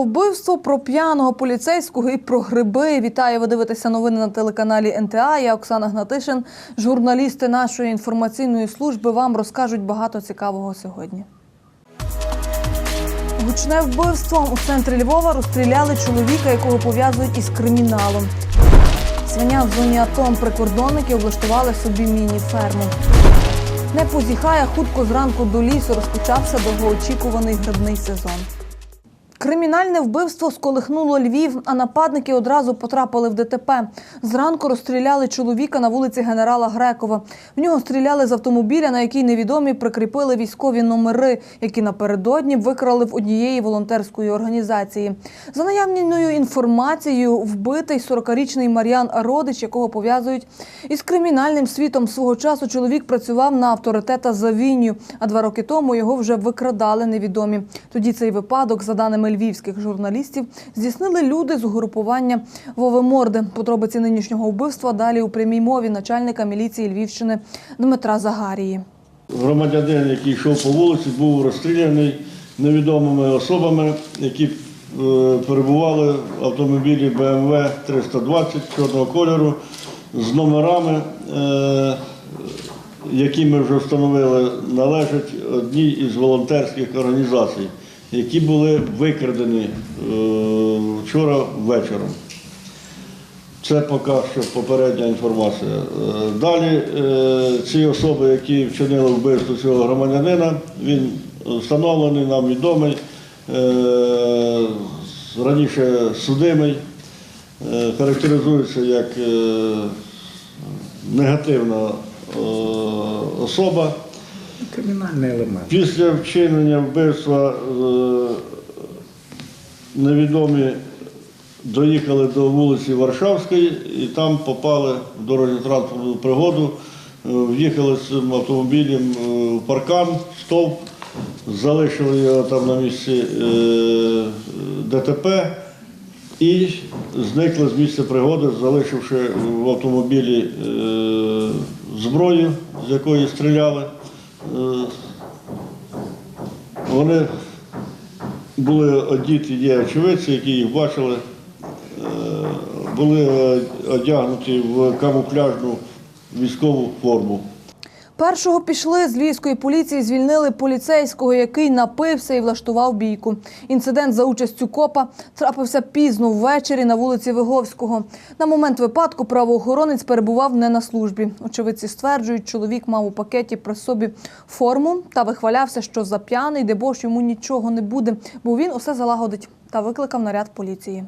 Вбивство, про п'яного поліцейського і про гриби. Вітаю, ви дивитеся новини на телеканалі НТА. Я Оксана Гнатишин. Журналісти нашої інформаційної служби вам розкажуть багато цікавого сьогодні. Гучне вбивство у центрі Львова розстріляли чоловіка, якого пов'язують із криміналом. Свиня в зоні АТО прикордонники облаштували собі міні-ферму. Не позіхає, хутко зранку до лісу розпочався довгоочікуваний грибний сезон. Кримінальне вбивство сколихнуло Львів, а нападники одразу потрапили в ДТП. Зранку розстріляли чоловіка на вулиці генерала Грекова. В нього стріляли з автомобіля, на який невідомі прикріпили військові номери, які напередодні викрали в однієї волонтерської організації. За наявною інформацією, вбитий 40-річний Мар'ян Родич, якого пов'язують із кримінальним світом свого часу, чоловік працював на авторитета Завінню, а два роки тому його вже викрадали невідомі. Тоді цей випадок, за даними львівських журналістів, здійснили люди з угрупування Вови Морди. Подробиці нинішнього вбивства далі у прямій мові начальника міліції Львівщини Дмитра Загарії. Громадянин, який йшов по вулиці, був розстріляний невідомими особами, які е, перебували в автомобілі BMW 320 чорного кольору з номерами, е, які ми вже встановили, належать одній із волонтерських організацій, які були викрадені е, вчора вечором. Це поки що попередня інформація. Е, Далі е, ці особи, які вчинили вбивство цього громадянина, він встановлений, нам відомий, е, раніше судимий, характеризується як негативна особа. Кримінальний елемент. Після вчинення вбивства е, невідомі доїхали до вулиці Варшавської і там попали в дорожньо-транспортну пригоду, е, в'їхали з автомобілем е, в паркан, стовп, залишили його там на місці ДТП і зникли з місця пригоди, залишивши в автомобілі зброю, з якої стріляли. Е, вони були одіті, є очевидці, які їх бачили, е, були одягнуті в камуфляжну військову форму. Першого пішли з львівської поліції, звільнили поліцейського, який напився і влаштував бійку. Інцидент за участю копа трапився пізно ввечері на вулиці Виговського. На момент випадку правоохоронець перебував не на службі. Очевидці стверджують, чоловік мав у пакеті при собі форму та вихвалявся, що за п'яний дебош йому нічого не буде, бо він усе залагодить та викликав наряд поліції.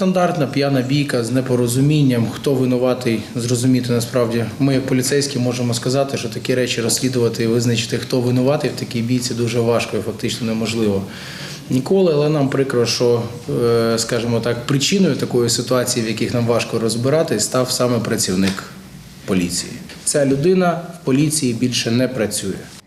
Стандартна п'яна бійка з непорозумінням. Хто винуватий, зрозуміти насправді. Ми, як поліцейські, можемо сказати, що такі речі розслідувати і визначити, хто винуватий в такій бійці, дуже важко і фактично неможливо. Ніколи, але нам прикро, що, е, скажімо так, причиною такої ситуації, в яких нам важко розбиратись, став саме працівник поліції. Ця людина в поліції більше не працює.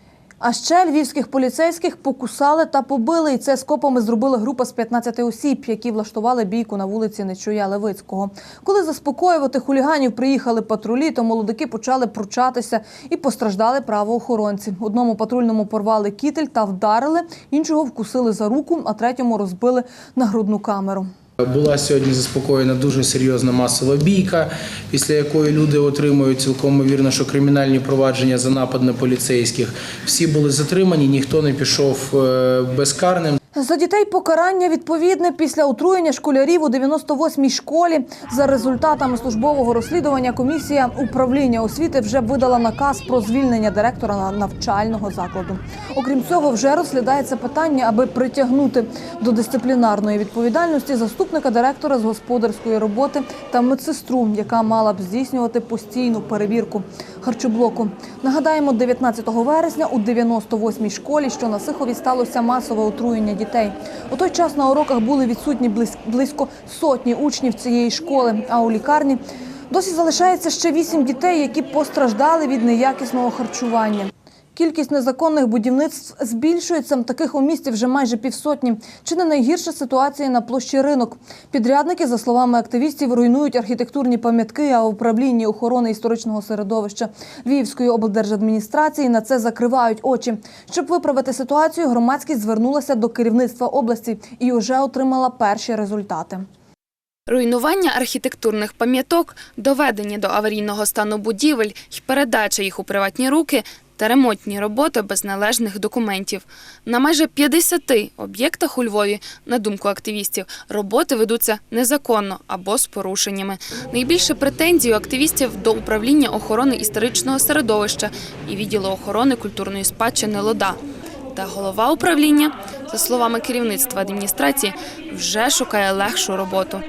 А ще львівських поліцейських покусали та побили. І це з копами зробила група з 15 осіб, які влаштували бійку на вулиці Нечуя Левицького. Коли заспокоювати хуліганів приїхали патрулі, то молодики почали пручатися і постраждали правоохоронці. Одному патрульному порвали кітель та вдарили, іншого вкусили за руку, а третьому розбили на грудну камеру. Була сьогодні заспокоєна дуже серйозна масова бійка, після якої люди отримують цілком вірно, що кримінальні провадження за напад на поліцейських. Всі були затримані, ніхто не пішов е, безкарним. За дітей покарання відповідне після отруєння школярів у 98-й школі. За результатами службового розслідування комісія управління освіти вже видала наказ про звільнення директора на- навчального закладу. Окрім цього, вже розглядається питання, аби притягнути до дисциплінарної відповідальності заступника директора з господарської роботи та медсестру, яка мала б здійснювати постійну перевірку харчоблоку. Нагадаємо, 19 вересня у 98-й школі, що на Сихові сталося масове отруєння дітей. У той час на уроках були відсутні близько сотні учнів цієї школи, а у лікарні досі залишається ще вісім дітей, які постраждали від неякісного харчування. Кількість незаконних будівництв збільшується. Таких у місті вже майже півсотні. Чи не найгірша ситуація на площі ринок? Підрядники, за словами активістів, руйнують архітектурні пам'ятки, а управління охорони історичного середовища Львівської облдержадміністрації на це закривають очі. Щоб виправити ситуацію, громадськість звернулася до керівництва області і вже отримала перші результати. Руйнування архітектурних пам'яток, доведення до аварійного стану будівель і передача їх у приватні руки та ремонтні роботи без належних документів. На майже 50 об'єктах у Львові, на думку активістів, роботи ведуться незаконно або з порушеннями. Найбільше претензій у активістів до управління охорони історичного середовища і відділу охорони культурної спадщини Лода. Та голова управління, за словами керівництва адміністрації, вже шукає легшу роботу.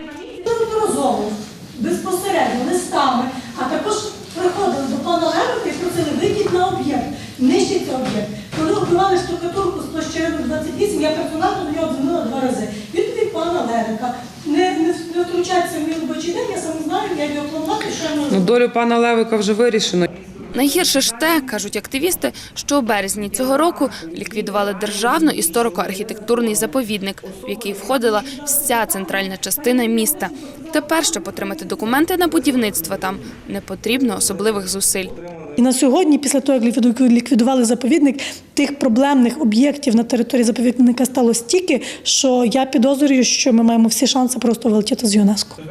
неодноразово, безпосередньо листами, а також приходили до пана Левика і просили вийдіть на об'єкт, нищиться об'єкт. Коли оббивали штукатурку з площі ринок 28, я персонально до нього дзвонила два рази. Відповідь пана Левика. Не, не, не втручатися в мій робочий день, я сам знаю, я його планувати, що я можу. Ну, долю пана Левика вже вирішено. Найгірше ж те, кажуть активісти, що у березні цього року ліквідували державно історико-архітектурний заповідник, в який входила вся центральна частина міста. Тепер, щоб отримати документи на будівництво там, не потрібно особливих зусиль. І на сьогодні, після того, як ліквіду- ліквідували заповідник, тих проблемних об'єктів на території заповідника стало стільки, що я підозрюю, що ми маємо всі шанси просто вилетіти з ЮНЕСКО.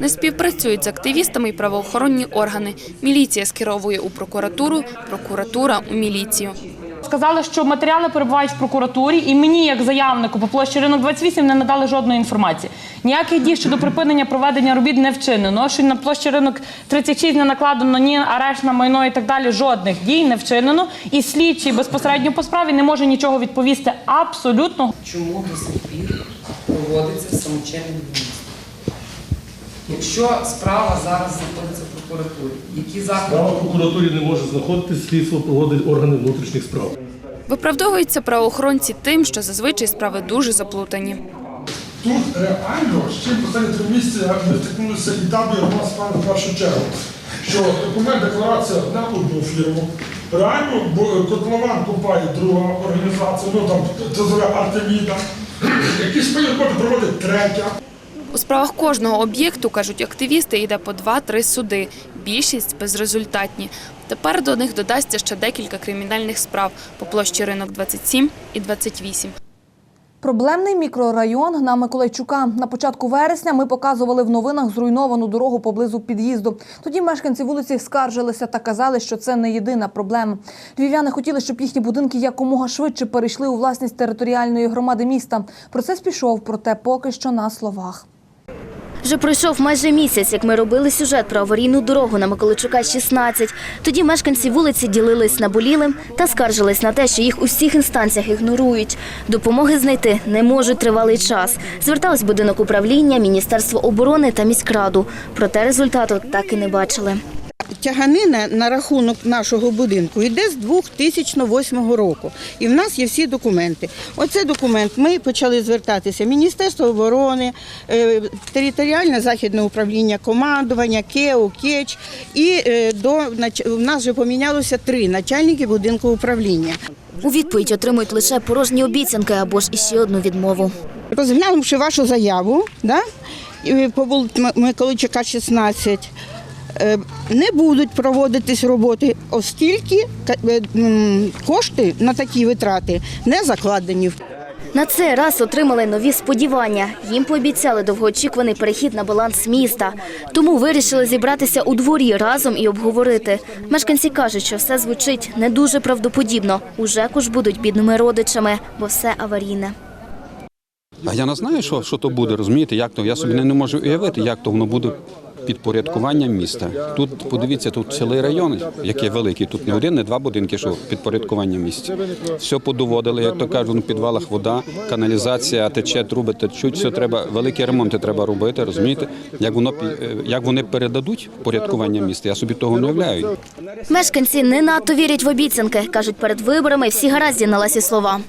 Не співпрацюють з активістами і правоохоронні органи. Міліція скеровує у прокуратуру, прокуратура у міліцію. Сказали, що матеріали перебувають в прокуратурі, і мені, як заявнику по площі ринок 28, не надали жодної інформації. Ніяких дій щодо припинення проведення робіт не вчинено. Що на площі ринок 36 не накладено ні арешт на майно і так далі. Жодних дій не вчинено. І слідчий безпосередньо по справі не може нічого відповісти абсолютно. Чому до сих пір проводиться самочинне будівництво? Якщо справа зараз в прокуратурі, які Справа заходи в прокуратурі не може знаходитись, слідство проводить органи внутрішніх справ. Виправдовуються правоохоронці тим, що зазвичай справи дуже заплутані. Тут реально ще останні три місяці ми стикнулися і там є одна справа в першу чергу. Що документ декларація на одну фірму. Реально бо котлован купає друга організація, ну там ТЗВ Артеміда. Якісь свої роботи проводить третя. У справах кожного об'єкту, кажуть активісти, йде по два-три суди. Більшість безрезультатні. Тепер до них додасться ще декілька кримінальних справ по площі ринок 27 і 28. Проблемний мікрорайон на Миколайчука. На початку вересня ми показували в новинах зруйновану дорогу поблизу під'їзду. Тоді мешканці вулиці скаржилися та казали, що це не єдина проблема. Львів'яни хотіли, щоб їхні будинки якомога швидше перейшли у власність територіальної громади міста. Процес пішов, проте поки що на словах. Вже пройшов майже місяць, як ми робили сюжет про аварійну дорогу на Миколичука 16. Тоді мешканці вулиці ділились наболілим та скаржились на те, що їх у всіх інстанціях ігнорують. Допомоги знайти не можуть тривалий час. Звертались будинок управління, Міністерство оборони та міськраду. Проте результату так і не бачили. Тяганина на рахунок нашого будинку йде з 2008 року. І в нас є всі документи. Оце документ. Ми почали звертатися. Міністерство оборони, е, територіальне західне управління, командування, КЕО, КЕЧ. І е, до в нас вже помінялося три начальники будинку управління. У відповідь отримують лише порожні обіцянки або ж іще одну відмову. Розглянувши вашу заяву, да, і по вулиці М- Миколайчука 16, е, не будуть проводитись роботи, оскільки е, кошти на такі витрати не закладені. На цей раз отримали нові сподівання. Їм пообіцяли довгоочікуваний перехід на баланс міста. Тому вирішили зібратися у дворі разом і обговорити. Мешканці кажуть, що все звучить не дуже правдоподібно. У ЖЕКу ж будуть бідними родичами, бо все аварійне. А я не знаю, що, що то буде, розумієте, як то. Я собі не можу уявити, як то воно буде підпорядкування міста. Тут подивіться, тут цілий район, який великий. Тут не один, не два будинки, що підпорядкування місця. Все подоводили, як то кажуть, в підвалах вода, каналізація, тече, труби течуть. Все треба, великі ремонти треба робити, розумієте? Як воно е, як вони передадуть порядкування міста, я собі того не уявляю. Мешканці не надто вірять в обіцянки. кажуть, перед виборами всі гаразді на ласі слова.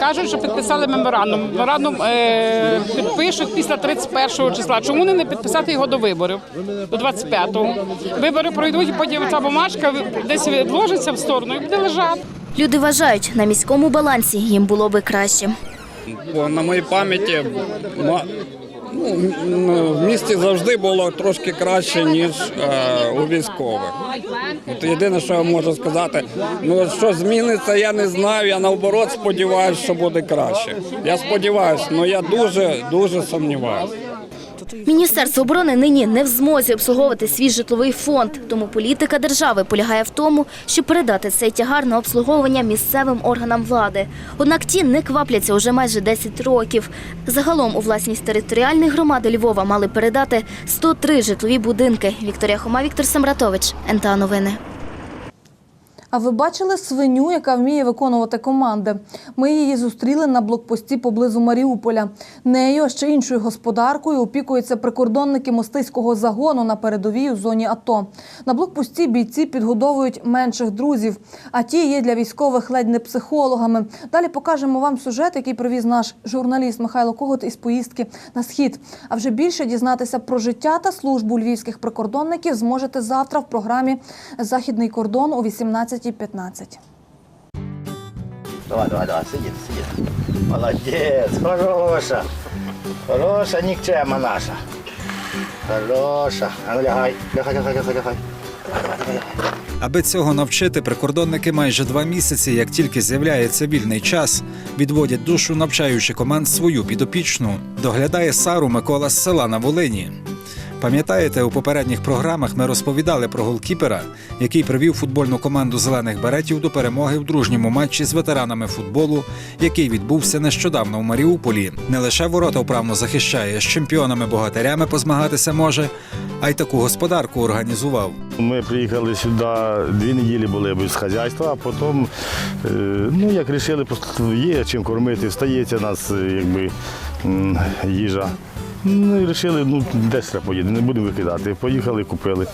Кажуть, що підписали меморандум. Меморандум е, підпишуть після 31 числа. Чому не підписати його до виборів? До 25-го. Вибори пройдуть, і потім ця бумажка десь відложиться в сторону і буде лежати. Люди вважають, на міському балансі їм було би краще. Бо на моїй пам'яті ма- ну, в місті завжди було трошки краще, ніж е, у військових. От єдине, що я можу сказати, ну що зміниться, я не знаю. Я наоборот сподіваюся, що буде краще. Я сподіваюся, але я дуже дуже сумніваюся. Міністерство оборони нині не в змозі обслуговувати свій житловий фонд, тому політика держави полягає в тому, щоб передати цей тягар на обслуговування місцевим органам влади. Однак ті не квапляться уже майже 10 років. Загалом у власність територіальної громади Львова мали передати 103 житлові будинки. Вікторія Хома, Віктор Самратович, НТА Новини. А ви бачили свиню, яка вміє виконувати команди? Ми її зустріли на блокпості поблизу Маріуполя. Нею, а ще іншою господаркою опікуються прикордонники мостиського загону на передовій у зоні АТО. На блокпості бійці підгодовують менших друзів, а ті є для військових ледь не психологами. Далі покажемо вам сюжет, який привіз наш журналіст Михайло Когут із поїздки на схід. А вже більше дізнатися про життя та службу львівських прикордонників зможете завтра в програмі Західний кордон о 18.15. Давай, давай, давай, сиди, сиди. Молодець, хороша. Хороша нікчема наша. Хороша. А ну лягай, лягай, лягай, лягай, лягай. Аби цього навчити, прикордонники майже два місяці, як тільки з'являється вільний час, відводять душу, навчаючи команд свою підопічну. Доглядає Сару Микола з села на Волині. Пам'ятаєте, у попередніх програмах ми розповідали про голкіпера, який привів футбольну команду зелених беретів до перемоги в дружньому матчі з ветеранами футболу, який відбувся нещодавно в Маріуполі. Не лише ворота вправно захищає, з чемпіонами-богатирями позмагатися може, а й таку господарку організував. Ми приїхали сюди, дві неділі були без хазяйства, а потім, е, ну як просто є чим кормити, стається нас е, якби їжа. Ну і вирішили, ну десь треба поїде, не будемо викидати. Поїхали, купили.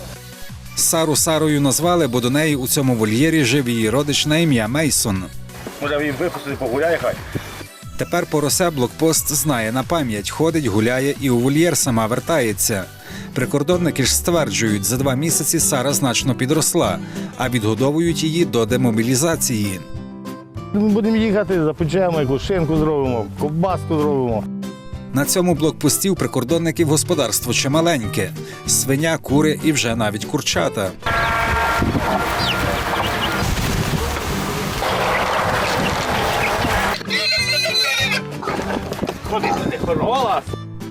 Сару Сарою назвали, бо до неї у цьому вольєрі жив її родич на ім'я Мейсон. Може він випустити, погуляє хай. Тепер поросе блокпост знає на пам'ять, ходить, гуляє і у вольєр сама вертається. Прикордонники ж стверджують, за два місяці Сара значно підросла, а відгодовують її до демобілізації. Ми будемо їхати, запечемо, якусь шинку зробимо, ковбаску зробимо. На цьому блокпості у прикордонників господарство чималеньке: свиня, кури і вже навіть курчата.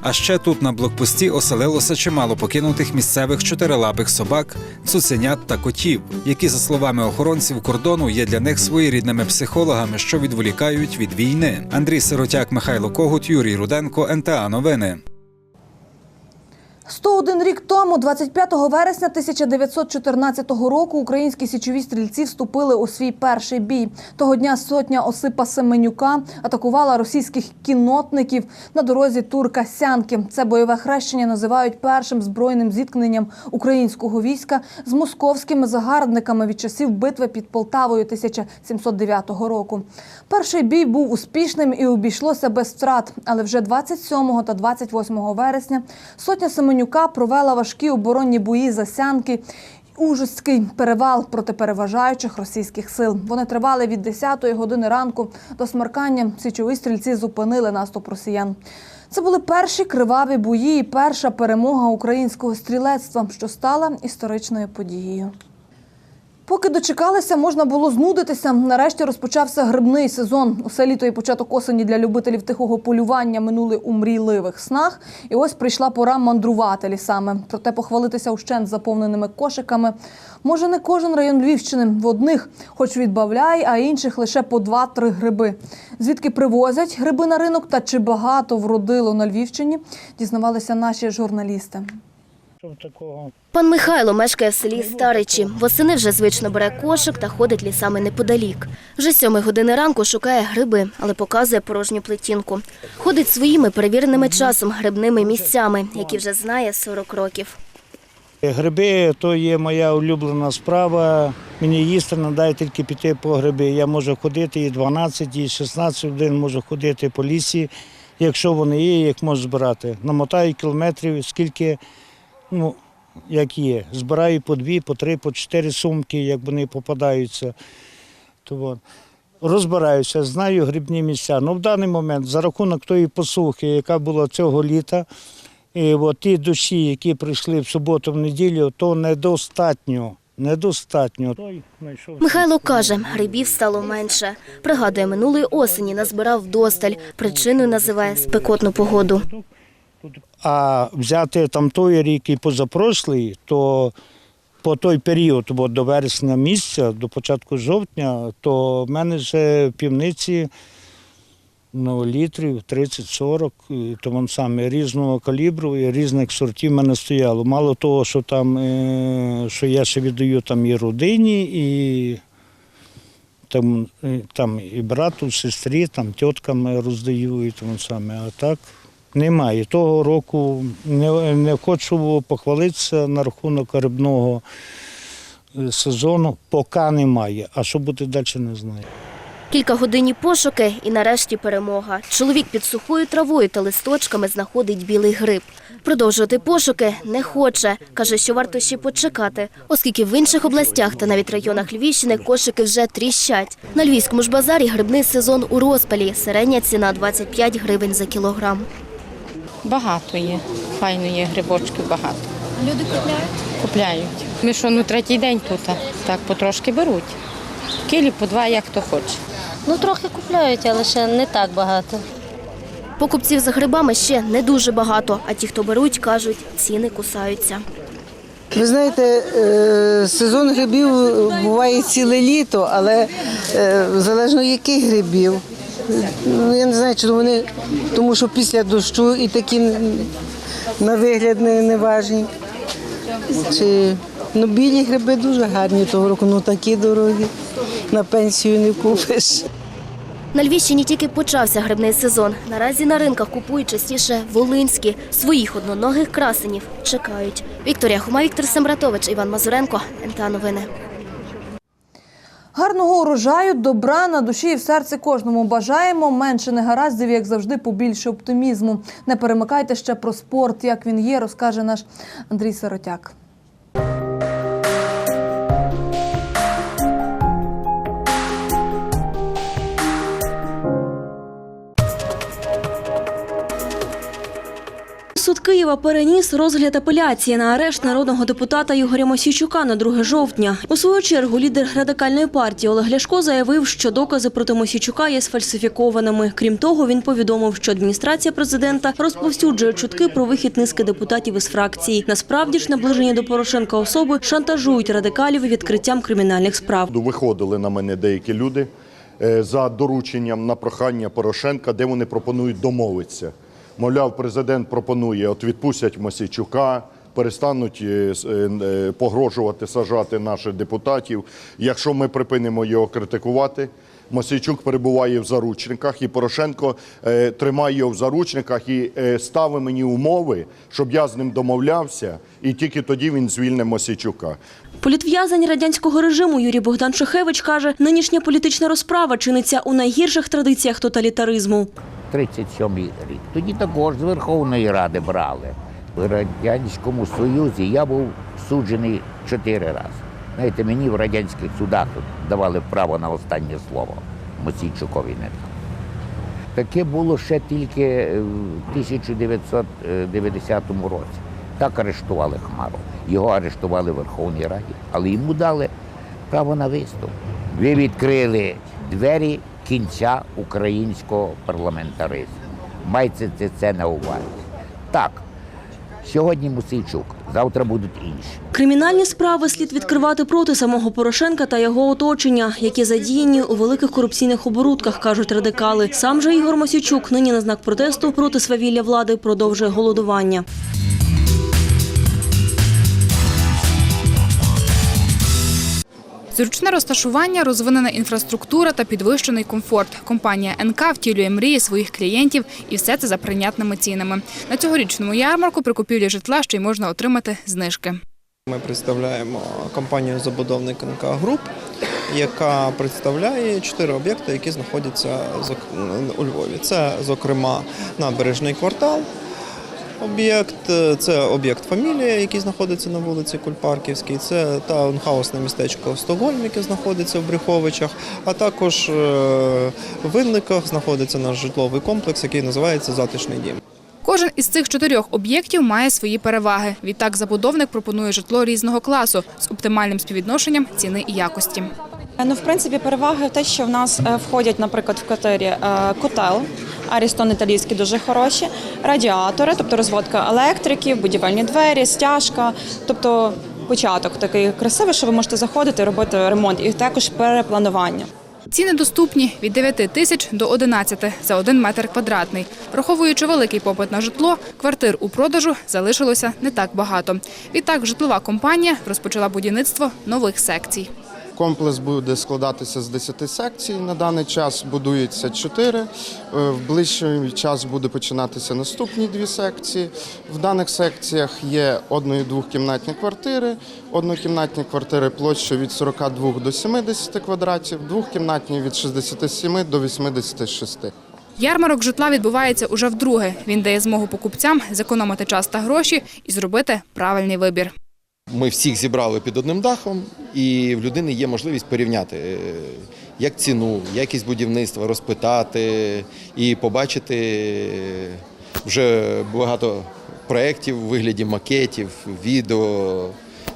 А ще тут на блокпості оселилося чимало покинутих місцевих чотирилапих собак, цуценят та котів, які, за словами охоронців кордону, є для них своєрідними психологами, що відволікають від війни. Андрій Сиротяк, Михайло Когут, Юрій Руденко, НТА Новини. 101 рік тому, 25 вересня 1914 року, українські січові стрільці вступили у свій перший бій. Того дня сотня Осипа Семенюка атакувала російських кіннотників на дорозі Турка-Сянки. Це бойове хрещення називають першим збройним зіткненням українського війська з московськими загарбниками від часів битви під Полтавою 1709 року. Перший бій був успішним і обійшлося без втрат. Але вже 27 та 28 вересня сотня Семенюка провела важкі оборонні бої за Сянки. Ужаський перевал проти переважаючих російських сил. Вони тривали від 10-ї години ранку до смеркання. Січові стрільці зупинили наступ росіян. Це були перші криваві бої і перша перемога українського стрілецтва, що стала історичною подією. Поки дочекалися, можна було знудитися. Нарешті розпочався грибний сезон. Усе літо і початок осені для любителів тихого полювання минули у мрійливих снах. І ось прийшла пора мандрувати лісами. Проте похвалитися ущент заповненими кошиками може не кожен район Львівщини. В одних, хоч відбавляй, а інших лише по два-три гриби. Звідки привозять гриби на ринок та чи багато вродило на Львівщині, дізнавалися наші журналісти. Пан Михайло мешкає в селі Старичі. Восени вже звично бере кошик та ходить лісами неподалік. Вже сьомої години ранку шукає гриби, але показує порожню плетінку. Ходить своїми перевіреними часом грибними місцями, які вже знає 40 років. Гриби то є моя улюблена справа. Мені їсти надай тільки піти по гриби. Я можу ходити і 12, і 16 годин можу ходити по лісі, якщо вони є, їх можу збирати. Намотаю кілометрів, скільки ну, як є. Збираю по дві, по три, по чотири сумки, як вони попадаються. То от. розбираюся, знаю грибні місця. Ну, в даний момент за рахунок тої посухи, яка була цього літа, і от ті душі, які прийшли в суботу, в неділю, то недостатньо. Недостатньо. Михайло каже, грибів стало менше. Пригадує, минулої осені назбирав вдосталь. Причиною називає спекотну погоду. А взяти там той рік і позапрошлий, то по той період, от до вересня місяця, до початку жовтня, то в мене вже в півниці ну, літрів 30-40, і то вон саме різного калібру і різних сортів в мене стояло. Мало того, що там, е, що я ще віддаю там і родині, і там, е, там і брату, і сестрі, там тіткам роздаю, і тому саме. А так немає. Того року не, не хочу похвалитися на рахунок рибного е, сезону, поки немає. А що буде далі, не знаю. Кілька годинні пошуки і нарешті перемога. Чоловік під сухою травою та листочками знаходить білий гриб. Продовжувати пошуки не хоче. Каже, що варто ще почекати, оскільки в інших областях та навіть районах Львівщини кошики вже тріщать. На львівському ж базарі грибний сезон у розпалі. Середня ціна 25 гривень за кілограм. Багато є. Файно є грибочків багато. Люди купляють? Купляють. Ми що, ну третій день тут, так потрошки беруть. Кілі по два, як хто хоче. Ну, трохи купляють, але ще не так багато. Покупців за грибами ще не дуже багато, а ті, хто беруть, кажуть, ціни кусаються. Ви знаєте, е, сезон грибів буває ціле літо, але е, залежно яких грибів. Ну, я не знаю, чи вони, тому що після дощу і такі на вигляд не, важні. Чи, ну, білі гриби дуже гарні того року, ну такі дорогі. На пенсію не купиш. На Львівщині тільки почався грибний сезон. Наразі на ринках купують частіше волинські. Своїх одноногих красенів чекають. Вікторія Хума, Віктор Сембратович, Іван Мазуренко, НТА Новини. Гарного урожаю, добра на душі і в серці кожному бажаємо. Менше негараздів, як завжди, побільше оптимізму. Не перемикайте ще про спорт, як він є, розкаже наш Андрій Сиротяк. Києва переніс розгляд апеляції на арешт народного депутата Ігоря Мосійчука на 2 жовтня. У свою чергу лідер радикальної партії Олег Ляшко заявив, що докази проти Мосійчука є сфальсифікованими. Крім того, він повідомив, що адміністрація президента розповсюджує чутки про вихід низки депутатів із фракції. Насправді ж наближені до Порошенка особи шантажують радикалів відкриттям кримінальних справ. Виходили на мене деякі люди е, за дорученням на прохання Порошенка, де вони пропонують домовитися. Мовляв, президент пропонує, от відпустять Мосійчука, перестануть е, е, е, погрожувати, сажати наших депутатів. Якщо ми припинимо його критикувати, Мосійчук перебуває в заручниках, і Порошенко е, тримає його в заручниках і е, ставить мені умови, щоб я з ним домовлявся, і тільки тоді він звільне Мосійчука. Політв'язень радянського режиму Юрій Богдан Шухевич каже, нинішня політична розправа чиниться у найгірших традиціях тоталітаризму. 37 рік. Тоді також з Верховної Ради брали. В Радянському Союзі я був суджений чотири рази. Знаєте, мені в радянських судах давали право на останнє слово. Мосійчукові не дали. Таке було ще тільки в 1990 році. Так арештували Хмару. Його арештували в Верховній Раді, але йому дали право на виступ. Ви відкрили двері кінця українського парламентаризму. Майте це, це на увазі. Так, сьогодні Мусійчук, завтра будуть інші. Кримінальні справи слід відкривати проти самого Порошенка та його оточення, які задіяні у великих корупційних оборудках, кажуть радикали. Сам же Ігор Мосійчук нині на знак протесту проти свавілля влади продовжує голодування. Зручне розташування, розвинена інфраструктура та підвищений комфорт. Компанія НК втілює мрії своїх клієнтів і все це за прийнятними цінами. На цьогорічному ярмарку при купівлі житла ще й можна отримати знижки. Ми представляємо компанію забудовник НК Груп, яка представляє чотири об'єкти, які знаходяться у Львові. Це, зокрема, набережний квартал, об'єкт. Е, Це об'єкт фамілія, який знаходиться на вулиці Кульпарківській. Це таунхаусне містечко в Стокгольмі, яке знаходиться в Брюховичах. А також е, в Винниках знаходиться наш житловий комплекс, який називається Затишний дім. Кожен із цих чотирьох об'єктів має свої переваги. Відтак забудовник пропонує житло різного класу з оптимальним співвідношенням ціни і якості. Ну, в принципі, переваги те, що в нас е, входять, наприклад, в квартирі е, котел, Арістон італійські дуже хороші, радіатори, тобто розводка електриків, будівельні двері, стяжка, тобто початок такий красивий, що ви можете заходити, робити ремонт, і також перепланування. Ціни доступні від 9 тисяч до 11 за один метр квадратний. Враховуючи великий попит на житло, квартир у продажу залишилося не так багато. Відтак житлова компанія розпочала будівництво нових секцій. Комплекс буде складатися з 10 секцій. На даний час будується 4. Е, В ближчий час буде починатися наступні дві секції. В даних секціях є одно- і двохкімнатні квартири. Однокімнатні квартири площею від 42 до 70 квадратів, двохкімнатні від 67 до 86. Ярмарок житла відбувається уже вдруге. Він дає змогу покупцям зекономити час та гроші і зробити правильний вибір. Ми всіх зібрали під одним дахом, і в людини є можливість порівняти е, як ціну, якість будівництва, розпитати і побачити е, вже багато проєктів у вигляді макетів, відео,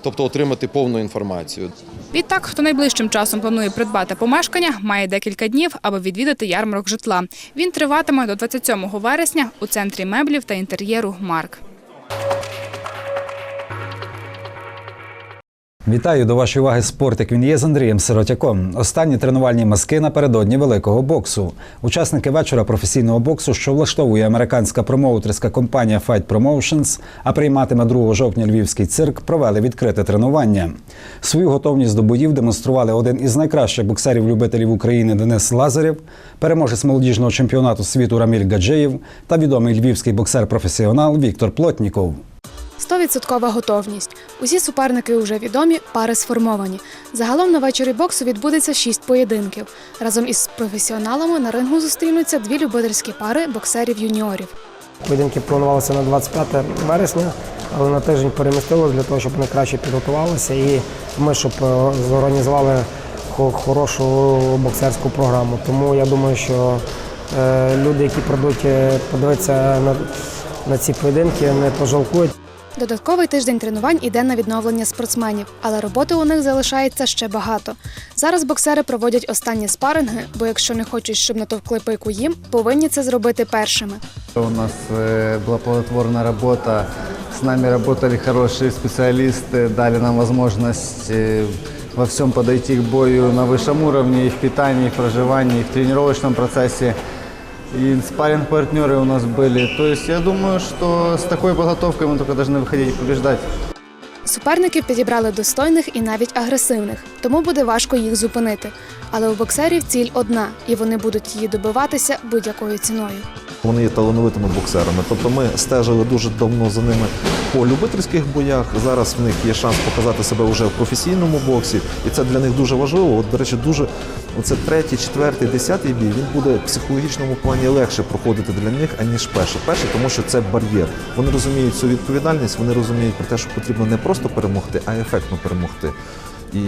тобто отримати повну інформацію. Відтак, хто найближчим часом планує придбати помешкання, має декілька днів, аби відвідати ярмарок житла. Він триватиме до 27 вересня у центрі меблів та інтер'єру Марк. Вітаю до вашої уваги спорт, як він є з Андрієм Сиротяком. Останні тренувальні маски напередодні великого боксу. Учасники вечора професійного боксу, що влаштовує американська промоутерська компанія Fight Promotions, а прийматиме 2 жовтня львівський цирк, провели відкрите тренування. Свою готовність до боїв демонстрували один із найкращих боксерів-любителів України Денис Лазарєв, переможець молодіжного чемпіонату світу Раміль Гаджеєв та відомий львівський боксер-професіонал Віктор Плотніков. Стовідсоткова готовність. Усі суперники вже відомі, пари сформовані. Загалом на вечорі боксу відбудеться шість поєдинків. Разом із професіоналами на рингу зустрінуться дві любительські пари боксерів-юніорів. Поєдинки планувалися на 25 вересня, але на тиждень перемістилися для того, щоб вони краще підготувалися і ми щоб е, зорганізували хорошу боксерську програму. Тому я думаю, що е, люди, які прийдуть е, подивитися на, на ці поєдинки, не пожалкують. Додатковий тиждень тренувань іде на відновлення спортсменів, але роботи у них залишається ще багато. Зараз боксери проводять останні спаринги, бо якщо не хочуть, щоб натовкли пику їм, повинні це зробити першими. У нас э, была плодотворная работа, с нами работали хорошие специалисты, дали нам возможность э, во всем подойти к бою на высшем уровне, и в питании, и в проживании, и в тренировочном процессе. И спарринг-партнеры у нас были. То есть я думаю, что с такой подготовкой мы только должны выходить и побеждать. Суперників підібрали достойних і навіть агресивних, тому буде важко їх зупинити. Але у боксерів ціль одна, і вони будуть її добиватися будь-якою ціною. Вони є талановитими боксерами. Тобто ми стежили дуже давно за ними по любительських боях. Зараз в них є шанс показати себе вже в професійному боксі, і це для них дуже важливо. От, до речі, дуже оце третій, четвертий, десятий бій. Він буде в психологічному плані легше проходити для них, аніж перший. Перший, тому що це бар'єр. Вони розуміють цю відповідальність, вони розуміють про те, що потрібно не просто перемогти, а ефектно перемогти. І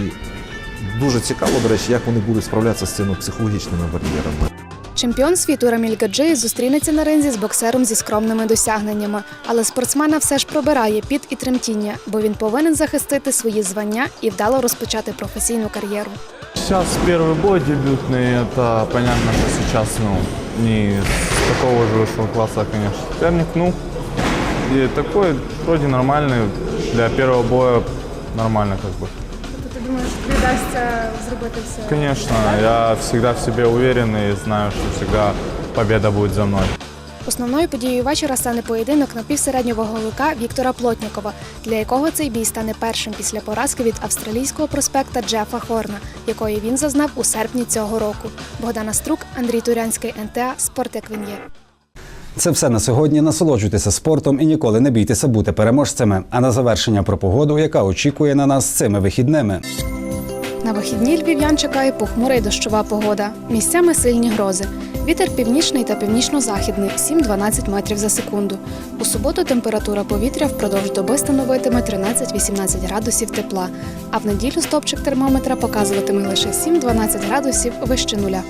дуже цікаво, до речі, як вони будуть справлятися з цими психологічними бар'єрами. Чемпіон світу Раміль Гаджиєв зустрінеться на ринзі з боксером зі скромними досягненнями, але спортсмена все ж пробирає піт і тремтіння, бо він повинен захистити свої звання і вдало розпочати професійну кар'єру. Сейчас первый бой дебютный, это понятно, что сейчас, ну, не с такого же высшего класса, конечно, соперник, ну, и такой вроде нормальный, для первого боя нормально как Ти думаєш, вдасться зробити все? Конечно, я всегда в себе уверен и знаю, что всегда победа будет за мной. Основною подією вечора стане поєдинок напівсереднього ваговика Віктора Плотнікова, для якого цей бій стане першим після поразки від австралійського проспекта Джефа Хорна, якої він зазнав у серпні цього року. Богдана Струк, Андрій Турянський, НТА, Спорт як він є. Це все на сьогодні. Насолоджуйтеся спортом і ніколи не бійтеся бути переможцями. А на завершення про погоду, яка очікує на нас цими вихідними. На вихідні львів'ян чекає похмура і дощова погода. Місцями сильні грози. Вітер північний та північно-західний 7-12 метрів за секунду. У суботу температура повітря впродовж доби становитиме 13-18 градусів тепла. А в неділю стопчик термометра показуватиме лише 7-12 градусів вище нуля.